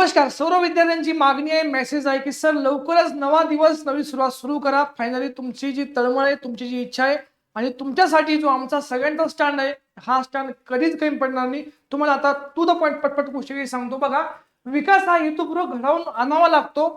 नमस्कार सर्व विद्यार्थ्यांची मागणी आहे मेसेज आहे की सर लवकरच नवा दिवस नवी सुरुवात सुरू करा. फायनली तुमची जी तळमळ आहे तुमची जी इच्छा आहे आणि तुमच्यासाठी जो आमचा सगळ्यांचा स्टँड आहे हा स्टँड कधीच कमी पडणार नाही. तुम्हाला आता टू द पॉईंट पटपट गोष्टी सांगतो. बघा विकास हा हेतुपूर्वक घडवून आणावा लागतो.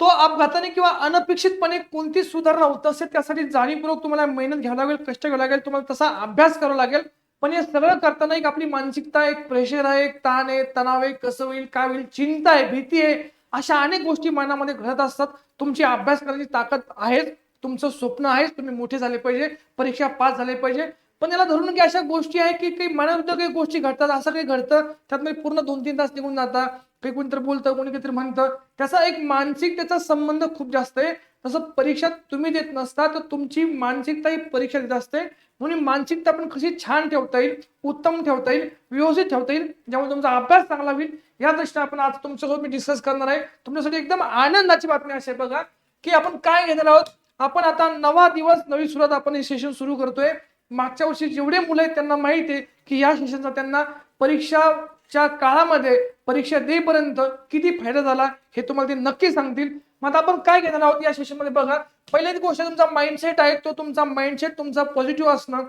तो अपघाताने किंवा अनपेक्षितपणे कोणती सुधारणा होत असेल त्यासाठी जाणीवपूर्वक तुम्हाला मेहनत घ्यावी लागेल कष्ट घ्यावं लागेल तुम्हाला तसा अभ्यास करावा लागेल. पण हे सगळं करताना एक आपली मानसिकता एक प्रेशर आहे एक ताण आहे तणाव आहे कसं होईल काय होईल चिंता आहे भीती आहे अशा अनेक गोष्टी मनामध्ये घडत असतात. तुमची अभ्यास करण्याची ताकद आहे तुमचं स्वप्न आहे तुम्ही मोठे झाले पाहिजे परीक्षा पास झाले पाहिजे. पण याला धरून की अशा गोष्टी आहे की काही मनाविरुद्ध काही गोष्टी घडतात असं काही घडतं त्यात म्हणजे पूर्ण दोन तीन तास निघून जातात. काही कोणीतरी बोलतं कोणी काहीतरी म्हणतं. त्याचा एक मानसिक त्याचा संबंध खूप जास्त आहे. तसं परीक्षा तुम्ही देत नसता तर तुमची मानसिकता ही परीक्षा देत असते. म्हणून मानसिकता पण कशी छान ठेवता येईल उत्तम ठेवता येईल व्यवस्थित ठेवता येईल ज्यामुळे तुमचा अभ्यास चांगला होईल. या दृष्टीने आपण आज तुमच्यासोबत मी डिस्कस करणार आहे. तुमच्यासाठी एकदम आनंदाची बातमी अशी आहे बघा की आपण काय घेणार आहोत? आपण आता नवा दिवस नवी सुरुवात आपण हे सेशन सुरू करतोय. मागच्या वर्षी जेवढे मुलं आहेत त्यांना माहिती आहे की या सेशनचा त्यांना परीक्षाच्या काळामध्ये परीक्षा देईपर्यंत किती फायदा झाला हे तुम्हाला ते नक्की सांगतील. मग आता आपण काय घेणार आहोत या सेशनमध्ये बघा पहिली गोष्ट तुमचा माइंडसेट आहे तो तुमचा माइंडसेट तुमचा पॉझिटिव्ह असणं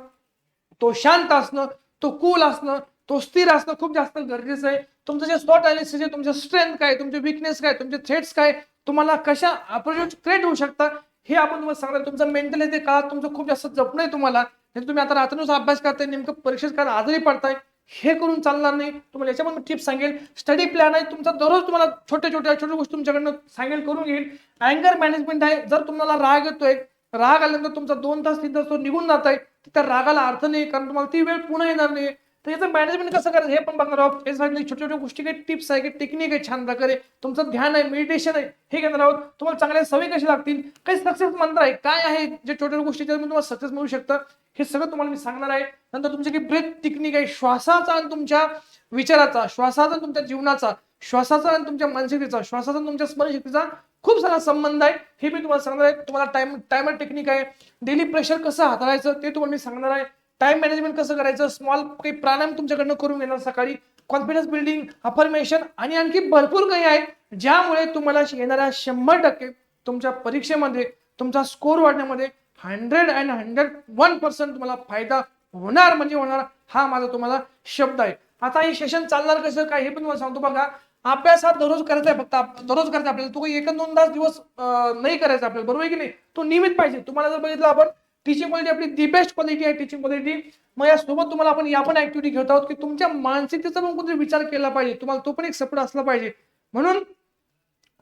तो शांत असणं तो कूल असणं तो स्थिर असणं खूप जास्त गरजेचं आहे. तुमचं जे स्पॉट अनालिसिस आहे तुमचं स्ट्रेंथ काय तुमचे विकनेस काय तुमचे थ्रेट्स काय तुम्हाला कशा अप्रोच क्रिएट होऊ शकता हे आपण तुम्हाला सांगणार तुमचं मेंटल आहे ते काळात तुमचं खूप जास्त जपणं आहे तुम्हाला. तुम्ही आता रात्रीनुसार अभ्यास करताय नेमकं परीक्षेत काय आजारी पडताय हे करून चालणार नाही. तुम्हाला याच्यामध्ये मी टिप्स सांगेल. स्टडी प्लॅन आहे. तुमचा दररोज तुम्हाला छोट्या छोट्या छोट्या गोष्टी तुमच्याकडनं सांगेल करून घेईल. अँगर मॅनेजमेंट आहे. जर तुम्हाला राग येतोय राग आल्यानंतर तुमचा दोन तास तीन तास तो निघून जात आहे त्या रागाला अर्थ नाही कारण तुम्हाला ती वेळ पुन्हा येणार नाही. तर याचं मॅनेजमेंट कसं करायचं हे पण बघणार आहोत. हे सांगितलं छोट्या छोट्या गोष्टी काही टिप्स आहे काही टेक्निक आहे छान प्रकारे. तुमचं ध्यान आहे मेडिटेशन आहे हे घेणार आहोत. तुम्हाला चांगल्या सवयी कशी लागतील? काही सक्सेस मंत्र आहे. काय आहे? जे छोट्या छोट्या गोष्टी तुम्हाला सक्सेस मिळू शकतं. हे सगळं तुम्हाला मी सांगणार आहे. नंतर तुमची काही ब्रेथ टेक्निक आहे श्वासाचा आणि तुमच्या विचाराचा श्वासाचा आणि तुमच्या जीवनाचा श्वासाचा आणि तुमच्या मानसिकतेचा श्वासाचा आणि तुमच्या स्मरणशक्तीचा खूप सारा संबंध आहे. हे मी तुम्हाला सांगणार आहे. तुम्हाला टाइम टायमर टेक्निक आहे. डेली प्रेशर कसं हाताळायचं ते तुम्हाला मी सांगणार आहे. टाइम मॅनेजमेंट कसं करायचं? स्मॉल काही प्राणायाम तुमच्याकडनं करून घेणार सकाळी. कॉन्फिडन्स बिल्डिंग अफर्मेशन आणि आणखी भरपूर काही आहे ज्यामुळे तुम्हाला येणाऱ्या शंभर टक्के तुमच्या परीक्षेमध्ये तुमचा स्कोर वाढण्यामध्ये hundred and hundred one percent तुम्हाला फायदा होणार म्हणजे होणार हा माझा तुम्हाला शब्द आहे. आता हे सेशन चालणार कसं काय हे पण तुम्हाला सांगतो बघा. अभ्यास हा दररोज करायचा आहे फक्त दररोज करायचा आपल्याला. तो काही एक दोन तास दिवस नाही करायचा आपल्याला. बरोबर आहे की नाही? तो नियमित पाहिजे. तुम्हाला जर बघितलं आपण टीचिंग क्वालिटी आपली दी बेस्ट क्वालिटी आहे टीचिंग क्वालिटी मग यासोबत तुम्हाला आपण या पण ऍक्टिव्हिटी घेत आहोत की तुमच्या मानसिकतेचा पण कोणतरी विचार केला पाहिजे. तुम्हाला तो पण एक सपोर्ट असला पाहिजे. म्हणून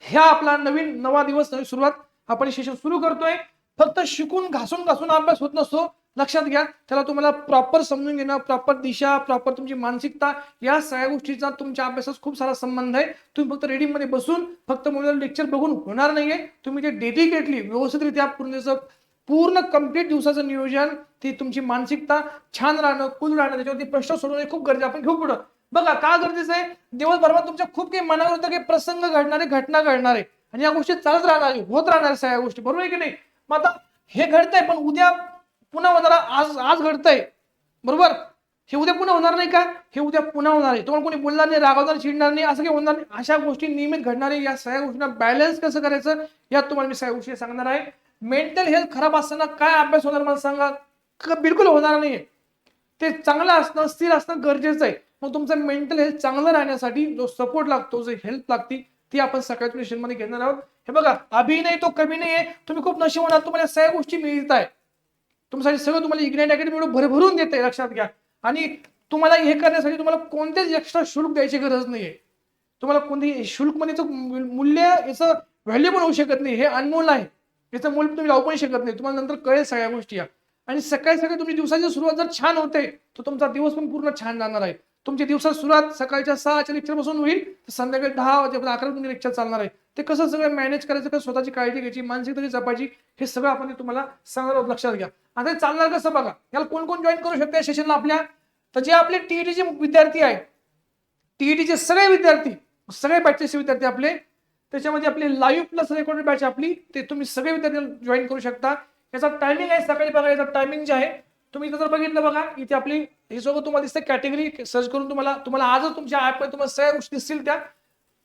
ह्या आपला नवीन नवा दिवस नवी सुरुवात आपण सेशन सुरू करतोय. फक्त शिकून घासून घासून अभ्यास होत नसतो. लक्षात घ्या त्याला तुम्हाला प्रॉपर समजून घेणं प्रॉपर दिशा प्रॉपर तुमची मानसिकता या सगळ्या गोष्टीचा तुमच्या अभ्यासात खूप सारा संबंध आहे. तुम्ही फक्त reading मध्ये बसून फक्त मुलं लेक्चर बघून होणार नाहीये. तुम्ही ते डेडिकेटली व्यवस्थितरित्या पूर्ण पूर्ण कंप्लीट दिवसाचं नियोजन ती तुमची मानसिकता छान राहणं कुल राहणं त्याच्यावरती प्रश्न सोडवणं खूप गरजेचं आपण घेऊ पुढं. बघा का गरजेचं आहे? दिवसभरात तुमच्या खूप काही मनावर काही प्रसंग घडणारे घटना घडणारे. आणि या गोष्टी चालत राहणार आहे, होत राहणार सगळ्या गोष्टी. बरोबर आहे की नाही? मग आता हे घडतंय पण उद्या पुन्हा होणार आज आज घडतंय. बरोबर? हे उद्या पुन्हा होणार नाही का? हे उद्या पुन्हा होणार आहे. तुम्हाला कोणी बोलणार नाही रागवणार चिडणार नाही असं काही होणार नाही. अशा गोष्टी नियमित घडणारे या सगळ्या गोष्टींना बॅलन्स कसं करायचं यात तुम्हाला मी सगळ्या गोष्टी सांगणार आहे. मेंटल हेल्थ खराब असताना काय अभ्यास होणार मला सांगा? बिलकुल होणार नाही ते चांगलं असणं स्थिर असणं गरजेचं आहे. मग तुमचं मेंटल हेल्थ चांगलं राहण्यासाठी जो सपोर्ट लागतो जो हेल्प लागते ती आपण सकाळच्या सेशन घेणार आहोत. हे बघा अभिनय तो कमी नाही आहे तुम्ही खूप नशीब होणार तुम्हाला सगळ्या गोष्टी मिळत आहे तुमच्यासाठी सगळं तुम्हाला इग्नाइट अकॅडमी भरभरून देते लक्षात घ्या. आणि तुम्हाला हे करण्यासाठी तुम्हाला कोणतेच एक्स्ट्रा शुल्क द्यायची गरज नाहीये. तुम्हाला कोणतेही शुल्कमध्ये मूल्य याचं व्हॅल्यू होऊ शकत नाही. हे अनमोल आहे. याचं मूल्य तुम्ही लावू पण शकत नाही. तुम्हाला नंतर कळेल सगळ्या गोष्टी या. आणि सकाळी सकाळी तुमची दिवसाची सुरुवात जर छान होते तर तुमचा दिवस पण पूर्ण छान जाणार आहे. तुमच्या दिवसात सुरुवात सकाळच्या सहाच्या लेक्चरपासून होईल तर संध्याकाळी दहा वाजेपर्यंत अकरा तुमचे लेक्चर चालणार आहे. ते कसं सगळं मॅनेज करायचं का स्वतःची काळजी घ्यायची मानसिकता जपायची हे सगळं आपण तुम्हाला सांगणार आहोत लक्षात घ्या. आता चालणार कसं बघा? याला कोण कोण जॉईन करू शकते सेशनला आपल्या? तर जे आपले टीईटीचे विद्यार्थी आहेत टीईटीचे सगळे विद्यार्थी सगळे बॅचचे विद्यार्थी आपले त्याच्यामध्ये आपली लाईव्ह प्लस रेकॉर्डेड बॅच आपली ते तुम्ही सगळे विद्यार्थी जॉईन करू शकता. याचा टायमिंग आहे सकाळी बघा याचा टायमिंग जे आहे तुम्ही इथं जर बघितलं बघा इथे आपली हे सगळं तुम्हाला दिसतं कॅटेगरी सर्च करून तुम्हाला तुम्हाला आजच तुमच्या ऍपमध्ये तुम्हाला सगळ्या गोष्टी दिसतील त्या.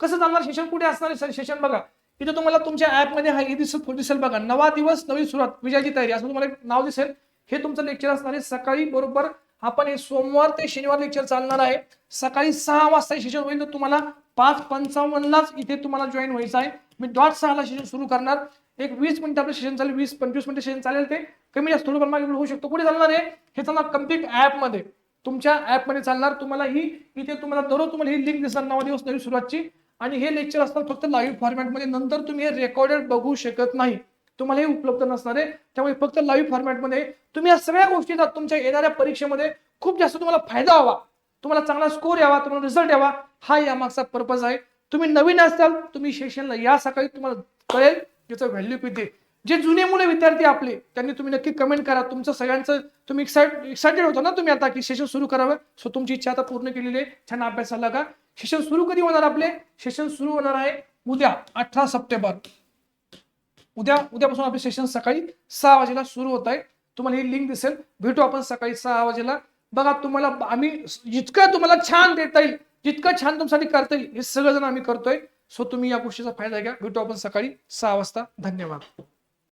कसं चालणार? सेशन कुठे असणार सेशन बघा. इथे तुम्हाला तुमच्या ऍपमध्ये हा हे दिसत दिसेल बघा. नवा दिवस नवी सुरुवात विजयाची तयारी. असं तुम्हाला एक नाव दिसेल. हे तुमचं लेक्चर असणार आहे. सकाळी बरोबर आपण हे सोमवार ते शनिवार लेक्चर चालणार आहे. सकाळी सहा वाजता सेशन होईल. तर तुम्हाला पाच पंचावन्नलाच इथे तुम्हाला जॉईन व्हायचं आहे. मी डॉट सहाला सेशन सुरू करणार. एक वीस मिनिटं आपलं सेशन चालेल. वीस पंचवीस मिनिटं सेशन चालेल ते. कमी जास्त थोडं मागे होऊ शकतो. कुठे चालणार आहे? हे चालणार कंप्लीट ॲपमध्ये तुमच्या ॲपमध्ये चालणार. तुम्हाला ही इथे तुम्हाला दररोज तुम्हाला ही लिंक दिसणार नवा दिवस नवी सुरुवातची. आणि हे लेक्चर असतात फक्त लाईव्ह फॉर्मॅटमध्ये नंतर तुम्ही हे रेकॉर्डेड बघू शकत नाही. तुम्हाला हे उपलब्ध नसणार आहे. त्यामुळे फक्त लाईव्ह फॉर्मॅटमध्ये तुम्ही या सगळ्या गोष्टीचा तुमच्या येणाऱ्या परीक्षेमध्ये खूप जास्त तुम्हाला फायदा हवा तुम्हाला चांगला स्कोर यावा तुम्हाला रिझल्ट यावा हा यामागचा पर्पज आहे. तुम्ही नवीन असाल तुम्ही सेशनला या सकाळी तुम्हाला कळेल याचं व्हॅल्यू किती. जे जुने मुले विद्यार्थी आपले त्यांनी तुम्ही नक्की कमेंट करा. तुमचं सगळ्यांचं तुम्ही एक्साइट एक्साइटेड होता ना तुम्ही आता की सेशन सुरू करावं. सो तुमची इच्छा आता पूर्ण केलेली आहे. छान अभ्यासाला का सेशन सुरू कधी होणार आपले? सेशन सुरू होणार आहे उद्या अठरा सप्टेंबर. उद्या उद्यापासून आपले सेशन सकाळी सहा वाजेला सुरू होत आहे. तुम्हाला ही लिंक दिसेल. भेटू आपण सकाळी सहा वाजेला. बघा तुम्हाला आम्ही जितकं तुम्हाला छान देता येईल जितकं छान तुमच्यासाठी करता येईल हे सगळं जण आम्ही करतोय. सो तुम्ही या गोष्टीचा फायदा घ्या. भेटू आपण सकाळी सहा वाजता. धन्यवाद.